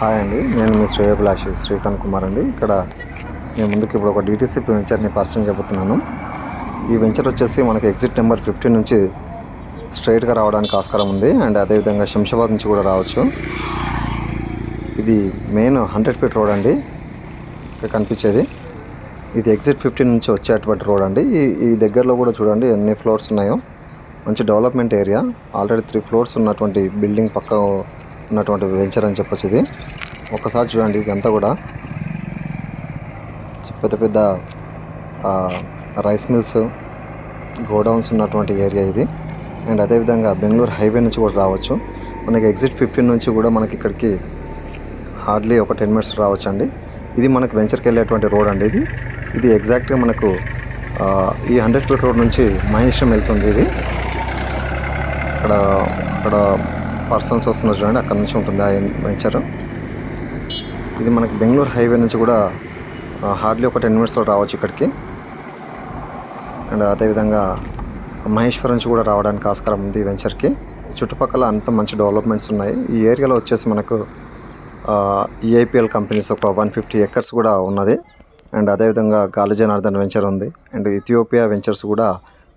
Hi అండి. నేను మీ శ్రేయభిలాషి శ్రీకాంత్ కుమార్ అండి. ఇక్కడ నేను ముందుకు ఇప్పుడు ఒక డిటీసీ వెంచర్ని పరిచయం చెబుతున్నాను. ఈ వెంచర్ వచ్చేసి మనకి ఎగ్జిట్ నెంబర్ ఫిఫ్టీన్ నుంచి స్ట్రైట్గా రావడానికి ఆస్కారం ఉంది. అండ్ అదేవిధంగా శంషాబాద్ నుంచి కూడా రావచ్చు. ఇది మెయిన్ హండ్రెడ్ ఫీట్ రోడ్ అండి. ఇక్కడ కనిపించేది. ఇది ఎగ్జిట్ ఫిఫ్టీన్ నుంచి వచ్చేటువంటి రోడ్ అండి. ఈ ఈ దగ్గరలో కూడా చూడండి ఎన్ని ఫ్లోర్స్ ఉన్నాయో. మంచి development area already three floors ఉన్నటువంటి బిల్డింగ్ పక్క ఉన్నటువంటి వెంచర్ అని చెప్పొచ్చు ఇది. ఒక్కసారి చూడండి ఇదంతా కూడా. పెద్ద పెద్ద రైస్ మిల్స్ గోడౌన్స్ ఉన్నటువంటి ఏరియా ఇది. అండ్ అదేవిధంగా బెంగళూరు హైవే నుంచి కూడా రావచ్చు. మనకి ఎగ్జిట్ ఫిఫ్టీన్ నుంచి కూడా మనకి ఇక్కడికి హార్డ్లీ ఒక టెన్ మినిట్స్ రావచ్చు అండి ఇది మనకు వెంచర్కి వెళ్ళేటువంటి రోడ్ అండి ఇది. ఇది ఎగ్జాక్ట్గా మనకు ఈ హండ్రెడ్ ఫీట్ రోడ్ నుంచి మహేశ్వరం వెళ్తుంది ఇది. అక్కడ అక్కడ పర్సన్స్ వస్తున్నారు చూడండి అక్కడ నుంచి ఉంటుంది ఆ వెంచర్ ఇది మనకి బెంగళూరు హైవే నుంచి కూడా హార్డ్లీ ఒక టెన్ మినిట్స్లో రావచ్చు ఇక్కడికి. అండ్ అదేవిధంగా మహేశ్వరం నుంచి కూడా రావడానికి ఆస్కారం ఉంది ఈ వెంచర్కి చుట్టుపక్కల అంత మంచి డెవలప్మెంట్స్ ఉన్నాయి. ఈ ఏరియాలో వచ్చేసి మనకు ఈఐపిఎల్ కంపెనీస్ ఒక వన్ ఫిఫ్టీ ఎకర్స్ కూడా ఉన్నది. అండ్ అదేవిధంగా గాలి జనార్దన్ వెంచర్ ఉంది. అండ్ ఇథియోపియా వెంచర్స్ కూడా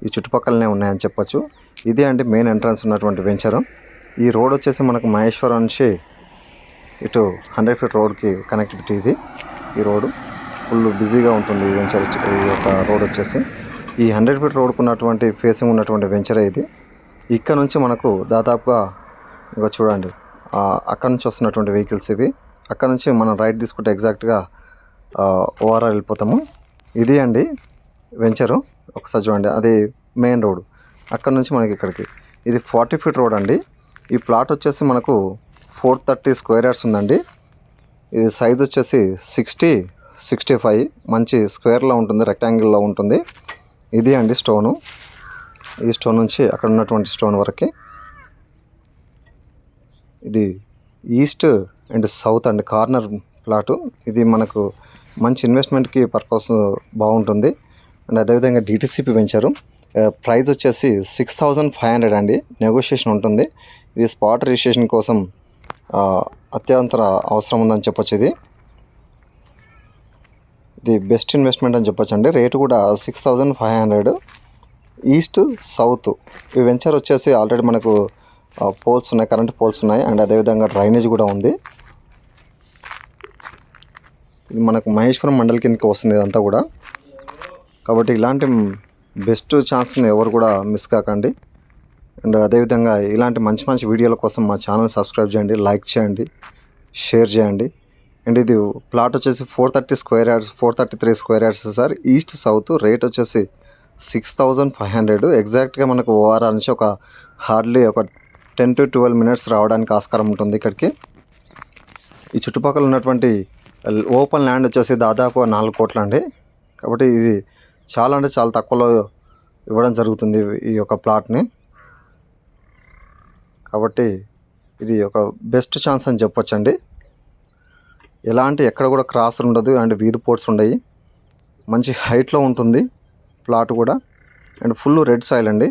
ఈ చుట్టుపక్కలనే ఉన్నాయని చెప్పొచ్చు. ఇదే అండి మెయిన్ ఎంట్రన్స్ ఉన్నటువంటి వెంచర్ ఈ రోడ్ వచ్చేసి మనకు మహేశ్వరం నుంచి ఇటు హండ్రెడ్ ఫీట్ రోడ్కి కనెక్టివిటీ ఇది. ఈ రోడ్డు ఫుల్ బిజీగా ఉంటుంది ఈ వెంచర్ ఈ యొక్క రోడ్ వచ్చేసి. ఈ హండ్రెడ్ ఫీట్ రోడ్కు ఉన్నటువంటి ఫేసింగ్ ఉన్నటువంటి వెంచరే ఇది. ఇక్కడ నుంచి మనకు దాదాపుగా ఇక చూడండి. అక్కడ నుంచి వస్తున్నటువంటి వెహికల్స్ ఇవి. అక్కడ నుంచి మనం రైట్ తీసుకుంటే ఎగ్జాక్ట్గా ఓఆర్ఆర్ వెళ్ళిపోతాము. ఇది అండి వెంచరు ఒకసారి చూడండి. అది మెయిన్ రోడ్. అక్కడ నుంచి మనకి ఇక్కడికి. ఇది ఫార్టీ ఫీట్ రోడ్ అండి. ఈ ప్లాట్ వచ్చేసి మనకు ఫోర్ థర్టీ స్క్వేర్ యార్డ్స్ ఉందండి. ఇది సైజ్ వచ్చేసి సిక్స్టీ సిక్స్టీ ఫైవ్. మంచి స్క్వేర్లో ఉంటుంది రెక్టాంగిల్లో ఉంటుంది. ఇది అండి స్టోను. ఈ స్టోన్ నుంచి అక్కడ ఉన్నటువంటి స్టోన్ వరకు. ఇది east and south and corner plot. ఇది మనకు మంచి ఇన్వెస్ట్మెంట్కి పర్పస్ బాగుంటుంది. అండ్ అదేవిధంగా డిటీసీపీ పెంచారు ప్రైస్ వచ్చేసి సిక్స్ థౌజండ్ ఫైవ్ హండ్రెడ్ అండి. నెగోషియేషన్ ఉంటుంది. ఇది స్పాట్ రిజిస్ట్రేషన్ కోసం అత్యంతర అవసరం ఉందని చెప్పొచ్చు ఇది. ఇది బెస్ట్ ఇన్వెస్ట్మెంట్ అని చెప్పొచ్చు అండి. రేటు కూడా six thousand five hundred. East south. ఈ వెంచర్ వచ్చేసి ఆల్రెడీ మనకు పోల్స్ ఉన్నాయి కరెంట్ పోల్స్ ఉన్నాయి. అండ్ అదేవిధంగా డ్రైనేజ్ కూడా ఉంది. ఇది మనకు మహేశ్వరం మండలి కిందకి వస్తుంది ఇదంతా కూడా. కాబట్టి ఇలాంటి బెస్ట్ ఛాన్స్ని ఎవరు కూడా మిస్ కాకండి. అండ్ అదేవిధంగా ఇలాంటి మంచి మంచి వీడియోల కోసం మా ఛానల్ సబ్స్క్రైబ్ చేయండి లైక్ చేయండి షేర్ చేయండి. అండ్ ఇది ప్లాట్ వచ్చేసి four thirty square yards four thirty three square yards sir. East south rate వచ్చేసి సిక్స్ థౌజండ్ ఫైవ్ హండ్రెడ్. ఎగ్జాక్ట్గా మనకు ఓఆర్ఆర్ నుంచి ఒక హార్డ్లీ ఒక టెన్ టు ట్వెల్వ్ మినిట్స్ రావడానికి ఆస్కారం ఉంటుంది ఇక్కడికి. ఈ చుట్టుపక్కల ఉన్నటువంటి ఓపెన్ ల్యాండ్ వచ్చేసి దాదాపు నాలుగు కోట్ల అండి. కాబట్టి ఇది చాలా అంటే చాలా తక్కువలో ఇవ్వడం జరుగుతుంది ఈ యొక్క ప్లాట్ని. కాబట్టి ఇది ఒక బెస్ట్ ఛాన్స్ అని చెప్పొచ్చండి. ఎలాంటి ఎక్కడ కూడా క్రాస్ ఉండదు అండ్ వీధి పోర్ట్స్ ఉండయి. మంచి హైట్లో ఉంటుంది ప్లాట్ కూడా. అండ్ ఫుల్ రెడ్ సాయిల్ అండి.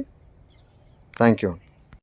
Thank you